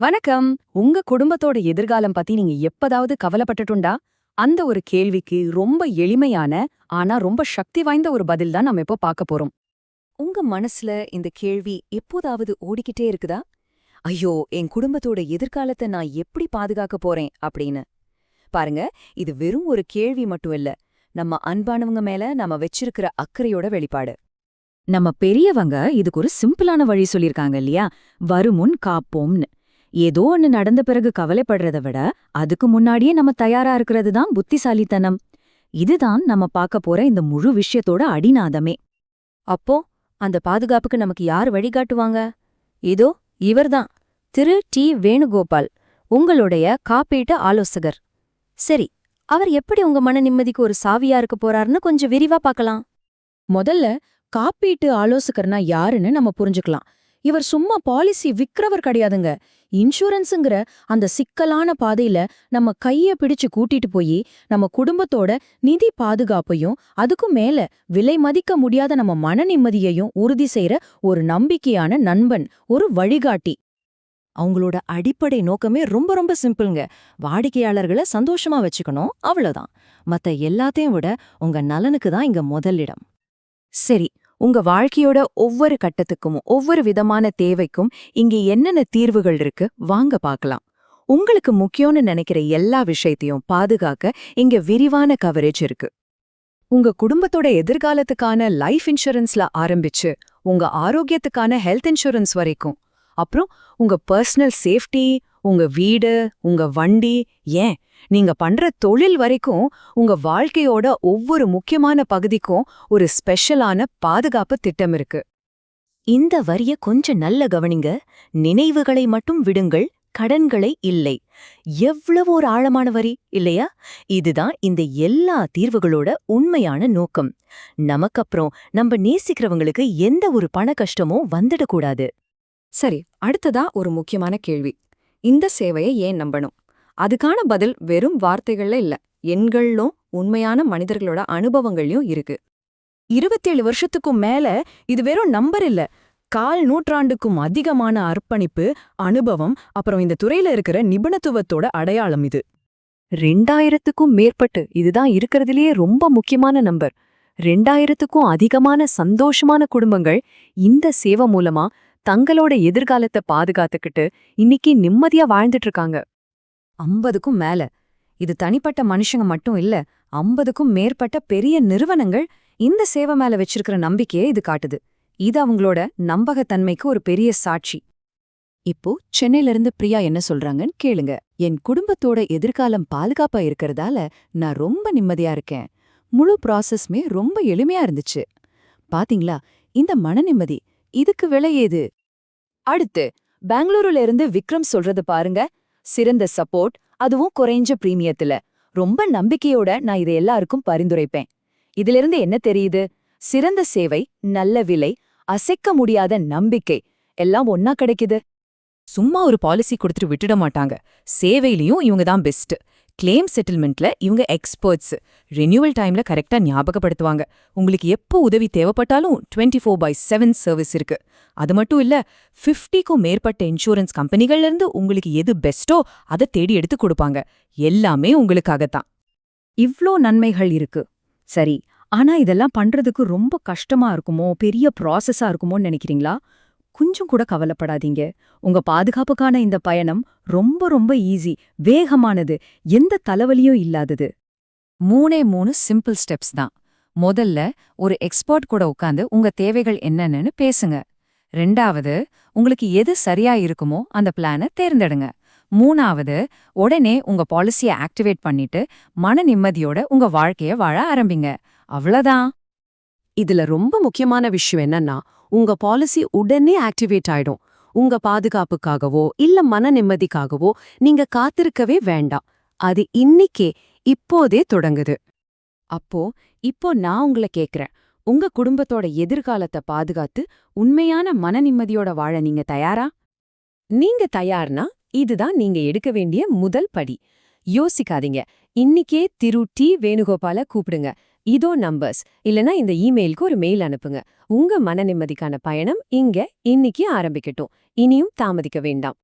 வணக்கம். உங்க குடும்பத்தோட எதிர்காலம் பத்தி நீங்க எப்பதாவது கவலைப்பட்டுட்டுண்டா? அந்த ஒரு கேள்விக்கு ரொம்ப எளிமையான ஆனா ரொம்ப சக்தி வாய்ந்த ஒரு பதில் தான் நம்ம இப்போ பார்க்க போறோம். உங்க மனசுல இந்த கேள்வி எப்போதாவது ஓடிக்கிட்டே இருக்குதா? ஐயோ என் குடும்பத்தோட எதிர்காலத்தை நான் எப்படி பாதுகாக்க போறேன் அப்படின்னு. பாருங்க இது வெறும் ஒரு கேள்வி மட்டும் இல்ல. நம்ம அன்பானவங்க மேல நாம வச்சிருக்கிற அக்கறையோட வெளிப்பாடு. நம்ம பெரியவங்க இதுக்கு ஒரு சிம்பிளான வழி சொல்லிருக்காங்க இல்லையா? வருமுன் காப்போம்னு. ஏதோ ஒன்னு நடந்த பிறகு கவலைப்படுறத விட அதுக்கு முன்னாடியே நம்ம தயாரா இருக்கிறது தான் புத்திசாலித்தனம். இதுதான் நம்ம பார்க்க போற இந்த முழு விஷயத்தோட அடிநாதமே. அப்போ அந்த பாதுகாப்புக்கு நமக்கு யார் வழிகாட்டுவாங்க? இதோ இவர்தான். திரு. டி. வேணுகோபால் உங்களுடைய காப்பீட்டு ஆலோசகர். சரி அவர் எப்படி உங்க மன நிம்மதிக்கு ஒரு சாவியா இருக்க போறாருன்னு கொஞ்சம் விரிவா பார்க்கலாம். முதல்ல காப்பீட்டு ஆலோசகர்னா யாருன்னு நம்ம புரிஞ்சுக்கலாம். இவர் சும்மா பாலிசி விக்கிறவர் கிடையாதுங்க. இன்சூரன்ஸுங்கிற அந்த சிக்கலான பாதையில நம்ம கைய பிடிச்சு கூட்டிட்டு போய் நம்ம குடும்பத்தோட நிதி பாதுகாப்பையும் அதுக்கும் மேல விலை மதிக்க முடியாத நம்ம மன நிம்மதியையும் உறுதி செய்யற ஒரு நம்பிக்கையான நண்பன் ஒரு வழிகாட்டி. அவங்களோட அடிப்படை நோக்கமே ரொம்ப ரொம்ப சிம்பிள்ங்க. வாடிக்கையாளர்களை சந்தோஷமா வச்சுக்கணும் அவ்வளவுதான். மத்த எல்லாத்தையும் விட உங்க நலனுக்கு தான் இங்க முதலிடம். சரி உங்க வாழ்க்கையோட ஒவ்வொரு கட்டத்துக்கும் ஒவ்வொரு விதமான தேவைக்கும் இங்க என்னென்ன தீர்வுகள் இருக்கு வாங்க பார்க்கலாம். உங்களுக்கு முக்கியம்னு நினைக்கிற எல்லா விஷயத்தையும் பாதுகாக்க இங்க விரிவான கவரேஜ் இருக்கு. உங்க குடும்பத்தோட எதிர்காலத்துக்கான லைஃப் இன்சூரன்ஸ்ல ஆரம்பிச்சு உங்க ஆரோக்கியத்துக்கான ஹெல்த் இன்சூரன்ஸ் வரைக்கும். அப்புறம் உங்க பர்சனல் சேஃப்டி உங்க வீடு உங்க வண்டி ஏன்? நீங்க பண்ற தொழில் வரைக்கும் உங்க வாழ்க்கையோட ஒவ்வொரு முக்கியமான பகுதிக்கும் ஒரு ஸ்பெஷலான பாதுகாப்பு திட்டம் இருக்கு. இந்த வரிய கொஞ்சம் நல்ல கவனிங்க. நினைவுகளை மட்டும் விடுங்கள். கடன்களை இல்லை. எவ்வளவு ஒரு ஆழமான வரி இல்லையா? இதுதான் இந்த எல்லா தீர்வுகளோட உண்மையான நோக்கம். நமக்கப்புறம் நம்ம நேசிக்கிறவங்களுக்கு எந்த ஒரு பண கஷ்டமும் வந்துடக்கூடாது. சரி அடுத்ததா ஒரு முக்கியமான கேள்வி. இந்த சேவையை ஏன் நம்பணும்? அதுக்கான பதில் வெறும் வார்த்தைகள்ல இல்ல. எண்கள்லும் உண்மையான மனிதர்களோட அனுபவங்கள்லயும் இருக்கு. இருபத்தேழு வருஷத்துக்கும் மேல இது வெறும் நம்பர் இல்ல. கால் நூற்றாண்டுக்கும் அதிகமான அர்ப்பணிப்பு அனுபவம் அப்புறம் இந்த துறையில இருக்கிற நிபுணத்துவத்தோட அடையாளம் இது. ரெண்டாயிரத்துக்கும் மேற்பட்டு இதுதான் இருக்கிறதுலயே ரொம்ப முக்கியமான நம்பர். ரெண்டாயிரத்துக்கும் அதிகமான சந்தோஷமான குடும்பங்கள் இந்த சேவை மூலமா தங்களோட எதிர்காலத்தை பாதுகாத்துக்கிட்டு இன்னைக்கு நிம்மதியா வாழ்ந்துட்டு இருக்காங்க ஐம்பதுக்கும் மேல. இது தனிப்பட்ட மனுஷங்க மட்டும் இல்ல ஐம்பதுக்கும் மேற்பட்ட பெரிய நிறுவனங்கள் இந்த சேவை மேல வச்சிருக்கிற நம்பிக்கையை இது காட்டுது. இது அவங்களோட நம்பகத்தன்மைக்கு ஒரு பெரிய சாட்சி. இப்போ சென்னையில இருந்து பிரியா என்ன சொல்றாங்கன்னு கேளுங்க. என் குடும்பத்தோட எதிர்காலம் பாதுகாப்பா இருக்கறதால நான் ரொம்ப நிம்மதியா இருக்கேன். முழு ப்ராசஸ்மே ரொம்ப எளிமையா இருந்துச்சு. பாத்தீங்களா? இந்த மன நிம்மதி இதுக்கு விலை ஏது? அடுத்து பெங்களூருல இருந்து விக்ரம் சொல்றது பாருங்க. சிறந்த சப்போர்ட் அதுவும் குறைஞ்ச பிரீமியத்துல. ரொம்ப நம்பிக்கையோட நான் இதை எல்லாருக்கும் பரிந்துரைப்பேன். இதிலிருந்து என்ன தெரியுது? சிறந்த சேவை நல்ல விலை அசைக்க முடியாத நம்பிக்கை எல்லாம் ஒன்னா கிடைக்குது. சும்மா ஒரு பாலிசி கொடுத்துட்டு விட்டுட மாட்டாங்க. சேவையிலயும் இவங்க தான் பெஸ்ட் கிளைம் செட்டில்மெண்ட்ல இவங்க எக்ஸ்பர்ட்ஸ் ரெனியூவல் டைம்ல கரெக்டா ஞாபகப்படுத்துவாங்க. உங்களுக்கு எப்போ உதவி தேவைப்பட்டாலும் twenty four by seven service இருக்கு. அது மட்டும் இல்ல ஃபிஃப்டிக்கும் மேற்பட்ட இன்சூரன்ஸ் கம்பெனிகள்ல இருந்து உங்களுக்கு எது பெஸ்ட்டோ அதை தேடி எடுத்து கொடுப்பாங்க. எல்லாமே உங்களுக்காகத்தான். இவ்ளோ நன்மைகள் இருக்கு. சரி ஆனா இதெல்லாம் பண்றதுக்கு ரொம்ப கஷ்டமா இருக்குமோ? பெரிய ப்ராசஸா இருக்குமோன்னு நினைக்கிறீங்களா? கொஞ்சம் கூட கவலைப்படாதீங்க. உங்க பாதுகாப்புக்கான இந்த பயணம் ரொம்ப ரொம்ப ஈஸி வேகமானது எந்த தலைவலியும் இல்லாதது. மூணே மூணு சிம்பிள் ஸ்டெப்ஸ் தான். முதல்ல ஒரு எக்ஸ்பர்ட் கூட உட்காந்து உங்க தேவைகள் என்னன்னு பேசுங்க. ரெண்டாவது உங்களுக்கு எது சரியா இருக்குமோ அந்த பிளானை தேர்ந்தெடுங்க. மூணாவது உடனே உங்க பாலிசியை ஆக்டிவேட் பண்ணிட்டு மன நிம்மதியோட உங்க வாழ்க்கைய வாழ ஆரம்பிங்க. அவ்வளோதான் இதுல ரொம்ப முக்கியமான விஷயம் என்னன்னா உங்க பாலிசி உடனே ஆக்டிவேட் ஆயிடும். உங்க பாதுகாப்புக்காகவோ இல்ல மன நிம்மதிக்காகவோ நீங்க காத்திருக்கவே வேண்டாம். அது இன்னிக்கே இப்போதே தொடங்குது. அப்போ இப்போ நான் உங்கள கேக்குறேன். உங்க குடும்பத்தோட எதிர்காலத்தை பாதுகாத்து உண்மையான மன நிம்மதியோட வாழ நீங்க தயாரா? நீங்க தயார்னா இதுதான் நீங்க எடுக்க வேண்டிய முதல் படி. யோசிக்காதீங்க. இன்னிக்கே திரு டி வேணுகோபால கூப்பிடுங்க. இதோ நம்பர்ஸ் இல்லனா இந்த இமெயிலுக்கு ஒரு மெயில் அனுப்புங்க. உங்க மன நிம்மதிக்கான பயணம் இங்க இன்னிக்கு ஆரம்பிக்கட்டும். இனியும் தாமதிக்க வேண்டாம்.